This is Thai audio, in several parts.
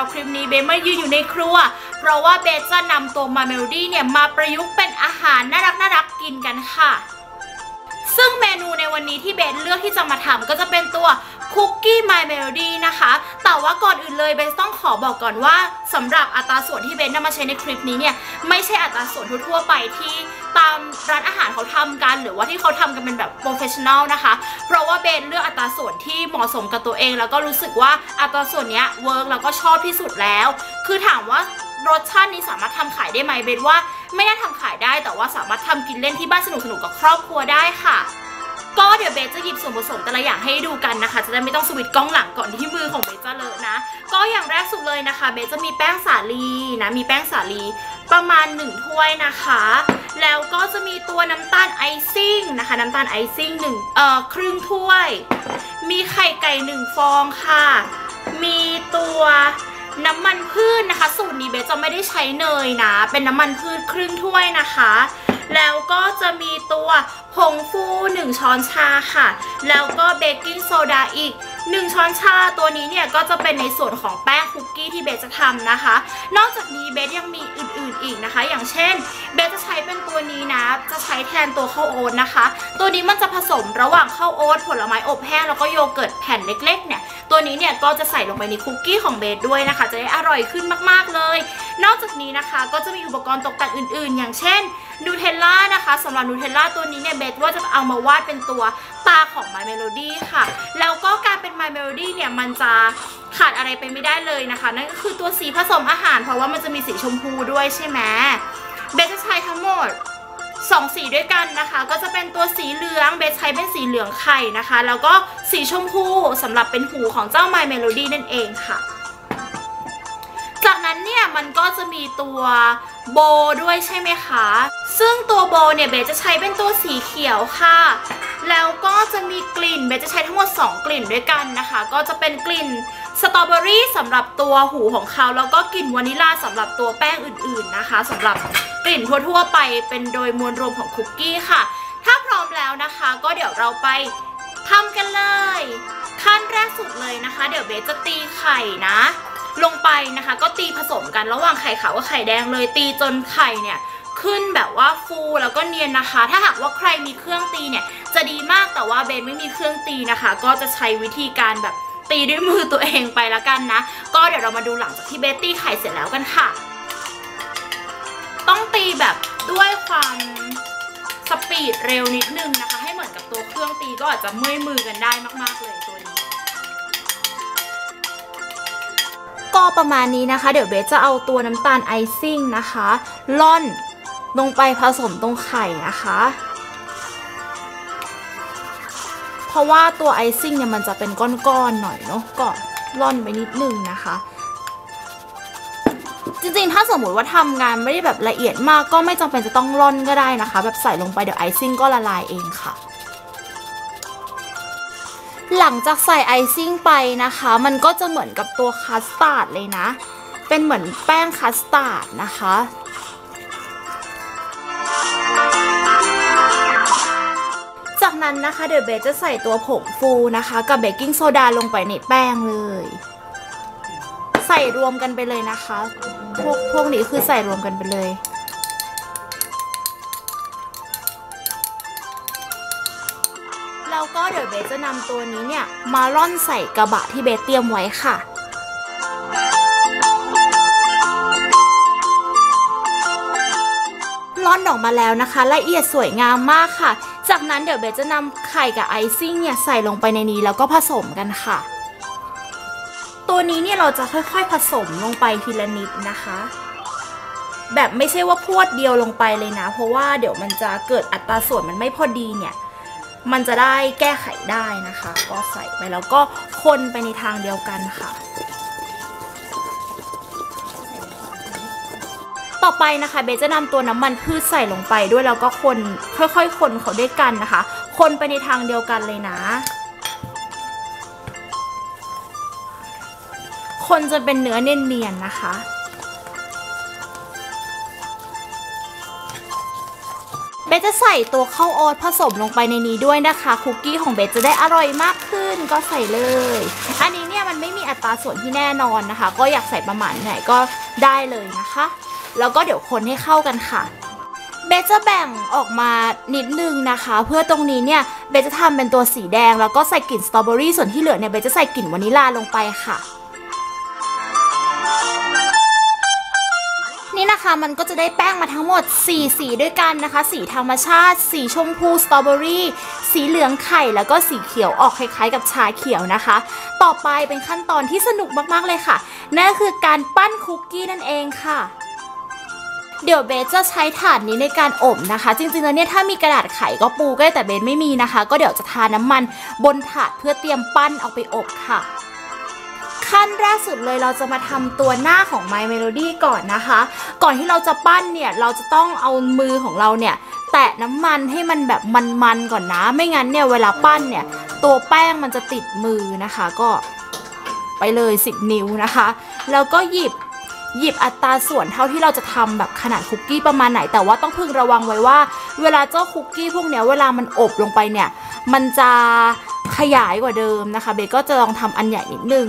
รับคลิปนี้เบสมายืนอยู่ในครัว เพราะว่าเบสจะนำตัวมาเมลดี้เนี่ยมาประยุกต์เป็นอาหารน่ารักน่ารักกินกันค่ะ ซึ่งเมนูในวันนี้ที่เบสเลือกที่จะมาทำก็จะเป็นตัว คุกกี้ My Melody นะคะ แต่ว่าก่อนอื่นเลยเบสต้องขอบอกก่อนว่าสำหรับอัตราส่วนที่เบสนำมาใช้ในคลิปนี้เนี่ย ไม่ใช่อัตราส่วนทั่วไปที่ตามร้านอาหารเขาทำกัน หรือว่าที่เขาทำกันเป็นแบบโปรเฟชชั่นอลนะคะ เพราะว่าเบสเลือกอัตราส่วนที่เหมาะสมกับตัวเอง แล้วก็รู้สึกว่าอัตราส่วนเนี้ยเวิร์กแล้วก็ชอบที่สุดแล้ว คือถามว่ารสชาตินี้สามารถทำขายได้ไหมเบสว่า ไม่น่าทำขายได้แต่ว่าสามารถทำกินเล่นที่บ้านสนุกๆกับครอบครัวได้ค่ะ ก็เดี๋ยวเบสจะหยิบส่วนผสมแต่ละอย่างให้ดูกันนะคะ จะได้ไม่ต้องสวิตช์กล้องหลังก่อนที่มือของเบสจะเลอะนะ ก็อย่างแรกสุดเลยนะคะ เบสจะมีแป้งสาลีนะ มีแป้งสาลีประมาณ 1 ถ้วยนะคะ แล้วก็จะมีตัวน้ำตาลไอซิ่งนะคะ น้ำตาลไอซิ่งหนึ่งเอ่อครึ่งถ้วย มีไข่ไก่หนึ่งฟองค่ะ มีตัวน้ำมันพืชนะคะ สูตรนี้เบสจะไม่ได้ใช้เนยนะ เป็นน้ำมันพืชครึ่งถ้วยนะคะ แล้วก็จะมีตัว ผงฟู 1 ช้อนชาค่ะ แล้วก็เบกกิ้งโซดาอีก 1 ช้อนชาตัวนี้เนี่ยก็จะเป็นในส่วนของแป้งคุกกี้ที่เบสจะทำนะคะ นอกจากนี้เบสยังมีอื่นๆอีกนะคะ อย่างเช่นเบสจะใช้เป็นตัวนี้นะ จะใช้แทนตัวข้าวโอ๊ตนะคะ ตัวนี้มันจะผสมระหว่างข้าวโอ๊ตผลไม้อบแห้งแล้วก็โยเกิร์ตแผ่นเล็กๆเนี่ยตัวนี้เนี่ยก็จะใส่ลงไปในคุกกี้ของเบสด้วยนะคะ จะได้อร่อยขึ้นมากๆเลย นอกจากนี้นะคะก็จะมีอุปกรณ์ตกแต่งอื่น ๆ อย่างเช่นนูเทลล่านะคะสำหรับนูเทลล่าตัวนี้เนี่ยเบสว่าจะเอามาวาดเป็นตัว ตาของ My Melody ค่ะ แล้วก็การเป็น My Melody เนี่ยมันจะขาดอะไรไปไม่ได้เลยนะคะ นั่นก็คือตัวสีผสมอาหาร เพราะว่ามันจะมีสีชมพูด้วยใช่ไหมเบสจะใช้ทั้งหมดสองสีด้วยกันนะคะ ก็จะเป็นตัวสีเหลืองเบสใช้เป็นสีเหลืองไข่นะคะ แล้วก็สีชมพูสำหรับเป็นหูของเจ้า My Melody นั่นเองค่ะ จากนั้นเนี่ยมันก็จะมีตัวโบด้วยใช่ไหมคะ ซึ่งตัวโบเนี่ยเบสจะใช้เป็นตัวสีเขียวค่ะ แล้วก็จะมีกลิ่นเบสจะใช้ทั้งหมด 2 กลิ่นด้วยกันนะคะ ก็จะเป็นกลิ่นสตรอเบอรี่สำหรับตัวหูของเขา แล้วก็กลิ่นวานิลลาสำหรับตัวแป้งอื่นๆนะคะสำหรับกลิ่นทั่วๆไปเป็นโดยมวลรวมของคุกกี้ค่ะ ถ้าพร้อมแล้วนะคะ ก็เดี๋ยวเราไปทำกันเลย ขั้นแรกสุดเลยนะคะ เดี๋ยวเบสจะตีไข่นะ ลงไปนะคะ ก็ตีผสมกันระหว่างไข่ขาวกับไข่แดงเลยตีจนไข่เนี่ยขึ้นแบบว่าฟูแล้วก็เนียนนะคะ ถ้าหากว่าใครมีเครื่องตีเนี่ย จะดีมากแต่ว่าเบนไม่มีเครื่องตีนะคะ ก็จะใช้วิธีการแบบตีด้วยมือตัวเองไปละกันนะ ก็เดี๋ยวเรามาดูหลังจากที่เบสตีไข่เสร็จแล้วกันค่ะ ต้องตีแบบด้วยความสปีดเร็วนิดนึงนะคะ ให้เหมือนกับตัวเครื่องตีก็อาจจะเมื่อยมือกันได้มากๆเลยตัวนี้ก็ประมาณนี้นะคะ เดี๋ยวเบสจะเอาตัวน้ำตาลไอซิ่งนะคะล่อนลงไปผสมตรงไข่นะคะ เพราะว่าตัวไอซิ่งเนี่ยมันจะเป็นก้อนๆหน่อยเนาะก็ล่อนไปนิดนึงนะคะ จริงๆ ถ้าสมมติว่าทำงานไม่ได้แบบละเอียดมากก็ไม่จำเป็นจะต้องร่อนก็ได้นะคะ แบบใส่ลงไปเดี๋ยวไอซิ่งก็ละลายเองค่ะหลังจากใส่ไอซิ่งไปนะคะ มันก็จะเหมือนกับตัวคัสตาร์ดเลยนะ เป็นเหมือนแป้งคัสตาร์ดนะคะ นั้นนะคะเดี๋ยวเบสจะใส่ตัวผงฟูนะคะ กับเบกกิ้งโซดาลงไปในแป้งเลย ใส่รวมกันไปเลยนะคะ พวกพวกนี้คือใส่รวมกันไปเลย แล้วก็เดี๋ยวเบสจะนำตัวนี้เนี่ย มาร่อนใส่กระบะที่เบสเตรียมไว้ค่ะร่อนออกมาแล้วนะคะ ละเอียดสวยงามมากค่ะ จากนั้นเดี๋ยวเบสจะนำไข่กับไอซิ่งเนี่ยใส่ลงไปในนี้แล้วก็ผสมกันค่ะ ตัวนี้เนี่ยเราจะค่อยๆผสมลงไปทีละนิดนะคะ แบบไม่ใช่ว่าพวดเดียวลงไปเลยนะ เพราะว่าเดี๋ยวมันจะเกิดอัตราส่วนมันไม่พอดีเนี่ย มันจะได้แก้ไขได้นะคะ ก็ใส่ไปแล้วก็คนไปในทางเดียวกันค่ะ ต่อไปนะคะเบสจะนำตัวน้ำมันพืชใส่ลงไปด้วยแล้วก็คนค่อยๆ คนเขาด้วยกันนะคะ คนไปในทางเดียวกันเลยนะ คนจนเป็นเนื้อเนียนๆนะคะเบสจะใส่ตัวข้าวโอ๊ตผสมลงไปในนี้ด้วยนะคะคุกกี้ของเบสจะได้อร่อยมากขึ้นก็ใส่เลย อันนี้เนี่ยมันไม่มีอัตราส่วนที่แน่นอนนะคะ ก็อยากใส่ประมาณไหนก็ได้เลยนะคะ แล้วก็เดี๋ยวคนให้เข้ากันค่ะ เบสจะแบ่งออกมานิดนึงนะคะ เพื่อตรงนี้เนี่ยเบสจะทำเป็นตัวสีแดง แล้วก็ใส่กลิ่นสตรอเบอรี่ส่วนที่เหลือเนี่ยเบสจะใส่กลิ่นวานิลลาลงไปค่ะนี่นะคะมันก็จะได้แป้งมาทั้งหมด 4 สีด้วยกันนะคะ สีธรรมชาติ สีชมพูสตรอเบอรี่ สีเหลืองไข่ แล้วก็สีเขียวออกคล้ายๆ กับชาเขียวนะคะ ต่อไปเป็นขั้นตอนที่สนุกมากๆเลยค่ะ นั่นคือการปั้นคุกกี้นั่นเองค่ะ เดี๋ยวเบสจะใช้ถาดนี้ในการอบนะคะ จริงๆแล้วเนี่ยถ้ามีกระดาษไขก็ปูก็ได้แต่เบสไม่มีนะคะ ก็เดี๋ยวจะทาน้ำมันบนถาดเพื่อเตรียมปั้นเอาไปอบค่ะขั้นแรกสุดเลยเราจะมาทำตัวหน้าของ My Melody ก่อนนะคะ ก่อนที่เราจะปั้นเนี่ยเราจะต้องเอามือของเราเนี่ยแตะน้ำมันให้มันแบบมันๆก่อนนะ ไม่งั้นเนี่ยเวลาปั้นเนี่ยตัวแป้งมันจะติดมือนะคะ ก็ไปเลย 10 นิ้วนะคะ แล้วก็หยิบ หยิบอัตราส่วนเท่าที่เราจะทำแบบขนาดคุกกี้ประมาณไหน แต่ว่าต้องพึงระวังไว้ว่า เวลาเจ้าคุกกี้พวกเนี้ยเวลามันอบลงไปเนี่ย มันจะขยายกว่าเดิมนะคะ เบก็จะลองทำอันใหญ่นิดนึง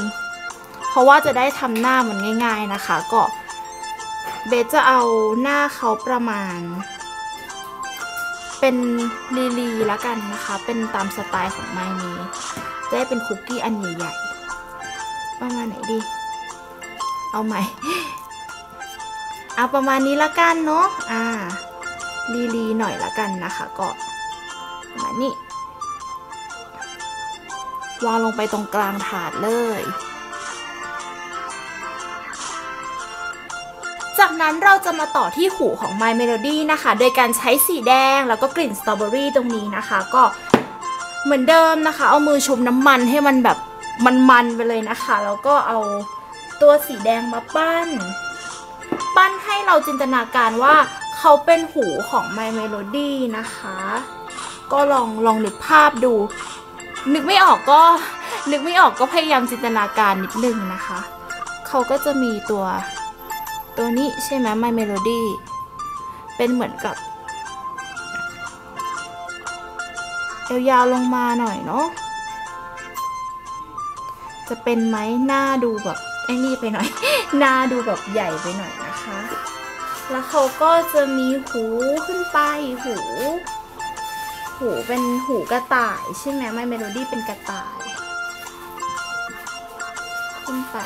เพราะว่าจะได้ทำหน้ามันง่าย ๆนะคะ ก็เบจะเอาหน้าเขาประมาณ เป็นลีลีแล้วกันนะคะ เป็นตามสไตล์ของไมนี้จะได้เป็นคุกกี้อันใหญ่ๆประมาณไหนดี เอาใหม่ เอาประมาณนี้ละกันเนาะ อ่า ลีลีหน่อยละกันนะคะ ก็ประมาณนี้วางลงไปตรงกลางถาดเลย จากนั้นเราจะมาต่อที่หูของ My Melody นะคะ โดยการใช้สีแดงแล้วก็กลิ่นสตรอเบอรี่ตรงนี้นะคะ ก็เหมือนเดิมนะคะ เอามือชุบน้ำมันให้มันแบบมันๆไปเลยนะคะ แล้วก็เอา ตัวสีแดงมาปั้น ปั้นให้เราจินตนาการว่าเขาเป็นหูของ My Melody นะคะ ก็ลองลองนึกภาพดู นึกไม่ออกก็ นึกไม่ออกก็พยายามจินตนาการนิดนึงนะคะ เขาก็จะมีตัว ตัวนี้ใช่ไหม My Melody เป็นเหมือนกับยาวๆลงมาหน่อยเนาะจะเป็นไหมหน้าดูแบบ อ้นี่ไปหน่อย หน้าดูแบบใหญ่ไปหน่อยนะคะ แล้วเขาก็จะมีหูขึ้นไปหู หูเป็นหูกระต่ายใช่ไหมแม่เมโลดี้เป็นกระต่าย ขึ้นไป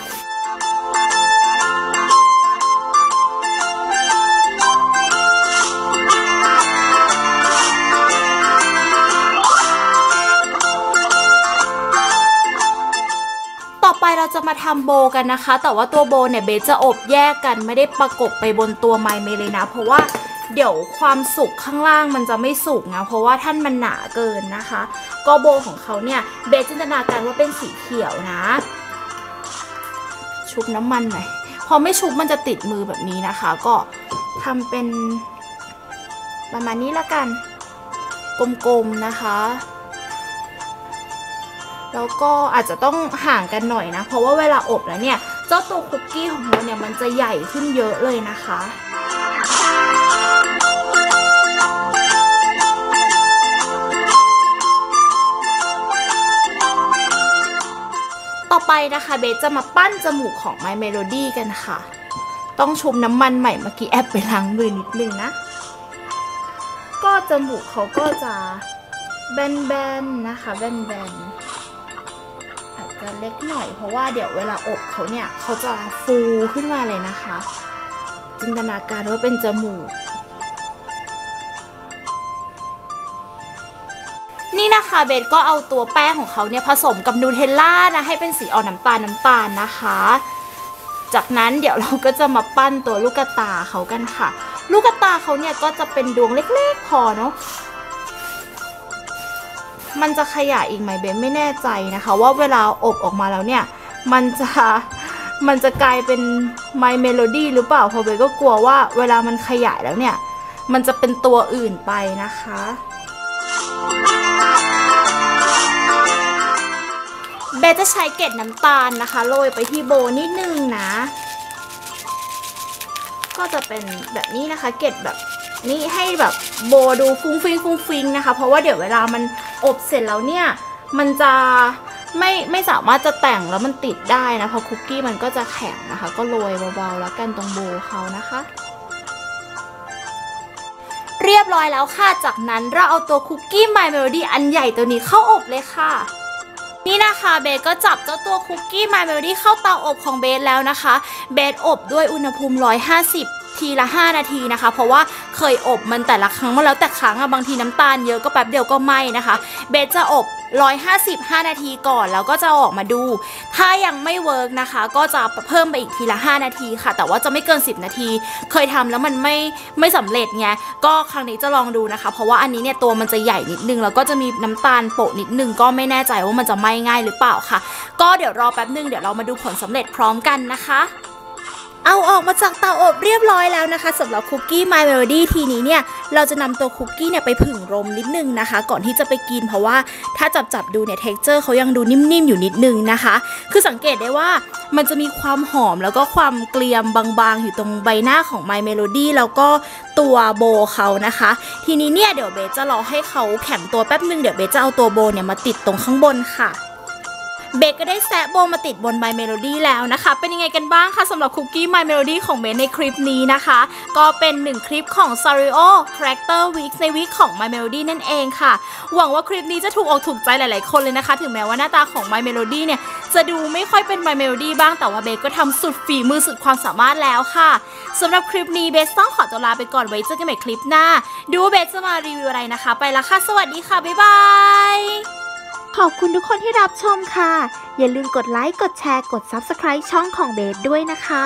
มาทำโบกันนะคะ แต่ว่าตัวโบเนี่ยเบสจะอบแยกกันไม่ได้ประกบไปบนตัวไมเมเลยนะ เพราะว่าเดี๋ยวความสุกข้างล่างมันจะไม่สุกนะเพราะว่าท่านมันหนาเกินนะคะ ก็โบของเขาเนี่ยเบสจินตนาการว่าเป็นสีเขียวนะ ชุบน้ำมันหน่อยพอไม่ชุบมันจะติดมือแบบนี้นะคะ ก็ทำเป็นประมาณนี้ละกัน กลมๆนะคะ แล้วก็อาจจะต้องห่างกันหน่อยนะ เพราะว่าเวลาอบแล้วเนี่ย เจ้าตัวคุกกี้ของเราเนี่ยมันจะใหญ่ขึ้นเยอะเลยนะคะต่อไปนะคะเบสจะมาปั้นจมูกของ My Melody กันค่ะ ต้องชุบน้ำมันใหม่เมื่อกี้แอบไปล้างมือนิดนึงนะ ก็จมูกเขาก็จะแบนๆนะคะ แบนๆ จะเล็กหน่อย เพราะว่าเดี๋ยวเวลาอบเขาเนี่ยเขาจะฟูขึ้นมาเลยนะคะ จินตนาการว่าเป็นจมูก นี่นะคะเบสก็เอาตัวแป้งของเขาเนี่ยผสมกับนูเทลล่านะให้เป็นสีออกน้ำตาลน้ำตาลนะคะ จากนั้นเดี๋ยวเราก็จะมาปั้นตัวลูกกระตาเขากันค่ะ ลูกกระตาเขาเนี่ยก็จะเป็นดวงเล็กๆพอเนาะ มันจะขยายอีกไหมเบนไม่แน่ใจนะคะ ว่าเวลาอบออกมาแล้วเนี่ย มันจะมันจะกลายเป็น My Melody หรือเปล่าเพราะเบนก็กลัวว่าเวลามันขยายแล้วเนี่ย มันจะเป็นตัวอื่นไปนะคะ เบนจะใช้เกล็ดน้ำตาลนะคะโรยไปที่โบนิดนึงนะ ก็จะเป็นแบบนี้นะคะเกล็ดแบบนี่ให้แบบโบดูฟุ้งฟิงฟุ้งฟิงนะคะ เพราะว่าเดี๋ยวเวลามัน อบเสร็จแล้วเนี่ยมันจะไม่ไม่สามารถจะแต่งแล้วมันติดได้นะเพราะคุกกี้มันก็จะแข็งนะคะ ก็โรยเบาๆแล้วกันตรงโบเขานะคะ เรียบร้อยแล้วค่ะ จากนั้นเราเอาตัวคุกกี้ My Melody อันใหญ่ตัวนี้เข้าอบเลยค่ะนี่นะคะเบสก็จับเจ้าตัวคุกกี้ My Melody เข้าเตาอบของเบสแล้วนะคะ เบสอบด้วยอุณหภูมิ 150 ทีละ 5 นาทีนะคะ เพราะว่า เคยอบมันแต่ละครั้งมาแล้วแต่ครั้งอะบางทีน้ำตาลเยอะก็แป๊บเดียวก็ไหม้นะคะ เบสจะอบ 155 นาทีก่อนแล้วก็จะออกมาดู ถ้ายังไม่เวิร์กนะคะ ก็จะเพิ่มไปอีกทีละ 5 นาทีค่ะ แต่ว่าจะไม่เกิน 10 นาที เคยทำแล้วมันไม่ไม่สำเร็จไงก็ครั้งนี้จะลองดูนะคะ เพราะว่าอันนี้เนี่ยตัวมันจะใหญ่นิดนึงแล้วก็จะมีน้ำตาลโปะนิดนึงก็ไม่แน่ใจว่ามันจะไหม้ง่ายหรือเปล่าค่ะ ก็เดี๋ยวรอแป๊บนึงเดี๋ยวเรามาดูผลสำเร็จพร้อมกันนะคะ เอาออกมาจากเตาอบเรียบร้อยแล้วนะคะสำหรับคุกกี้ My Melody ทีนี้เนี่ยเราจะนำตัวคุกกี้เนี่ยไปผึ่งลมนิดนึงนะคะ ก่อนที่จะไปกินเพราะว่าถ้าจับจับดูเนี่ยเท็กเจอร์เขายังดูนิ่มๆอยู่นิดนึงนะคะ คือสังเกตได้ว่ามันจะมีความหอมแล้วก็ความเกลียมบางๆ อยู่ตรงใบหน้าของ My Melody แล้วก็ตัวโบเขานะคะ ทีนี้เนี่ยเดี๋ยวเบสจะรอให้เขาแข็งตัวแป๊บนึงเดี๋ยวเบสจะเอาตัวโบเนี่ยมาติดตรงข้างบนค่ะ เบสก็ได้แซะโบมาติดบน My Melody แล้วนะคะ เป็นยังไงกันบ้างคะสำหรับคุกกี้ My Melody ของเบสในคลิปนี้นะคะ ก็เป็นหนึ่งคลิปของ Sario Character Week ในวีคของ My Melody นั่นเองค่ะ หวังว่าคลิปนี้จะถูกอกถูกใจหลาย ๆ คนเลยนะคะ ถึงแม้ว่าหน้าตาของ My Melody เนี่ย จะดูไม่ค่อยเป็น My Melody บ้างแต่ว่าเบสก็ทำสุดฝีมือสุดความสามารถแล้วค่ะสำหรับคลิปนี้เบสต้องขอตัวลาไปก่อนไว้เจอกันใหม่คลิปหน้า ดูเบสจะมารีวิวอะไรนะคะ ไปละค่ะสวัสดีค่ะบ๊ายบาย ขอบคุณทุกคนที่รับชมค่ะ อย่าลืมกดไลค์ กดแชร์ กด Subscribe ช่องของเบสด้วยนะคะ